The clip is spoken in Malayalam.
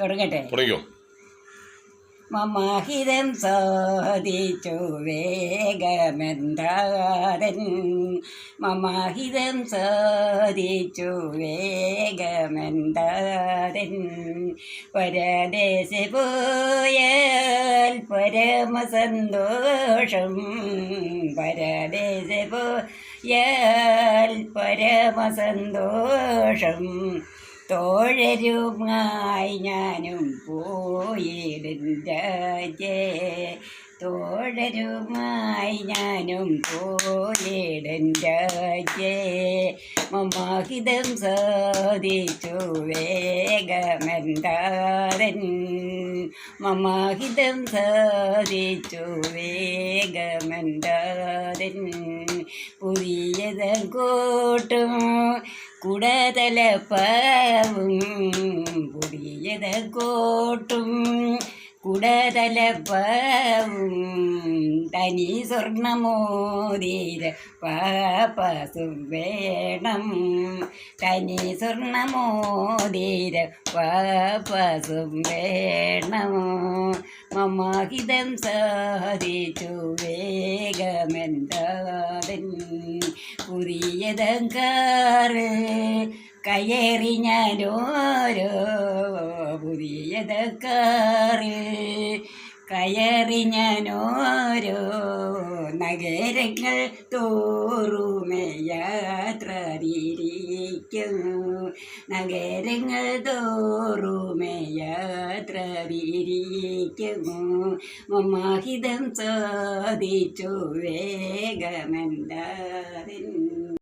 തുടങ്ങട്ടെ. തുടങ്ങിയോ മമാഹിതം സാധിച്ചു വേഗമെന്താരൻ മമാഹിതം സാധിച്ചു വേഗമെന്താരൻ പരദേശ പോയാൽ പരമസന്തോഷം. പരദേശ പോയാൽ പരമസന്തോഷം. തോഴരുമായി ഞാനും പോയിടും തോഴരുമായി ഞാനും പോയിടും മമാഹിതം സാധിച്ചു വേഗമെന്താരൻ മമാഹിതം സാധിച്ചു വേഗമെന്താരൻ പുതിയതം കൂട്ടും കുടതലപ്പാവും പുതിയത കോട്ടും. കുടതലപ്പാവും തനി സ്വർണമോതിര പാപ്പസും വേണം. തനി സ്വർണമോതിര പാപ്പസും വേണം. മമാഹിതം സാധിച്ചു വേഗമെന്താതൻ. പുതിയതങ്കാറ് കയറി ഞാനോരോ പുതിയതക്കാറ് കയറി ഞാനോരോ നഗരങ്ങൾ തോറുമേ യാത്ര തിരിക്കുന്നു നഗരങ്ങൾ തോറുമേ യാത്ര തിരിക്കുന്നു മമാഹിതം സാധിച്ചു വേഗമെന്താറിൻ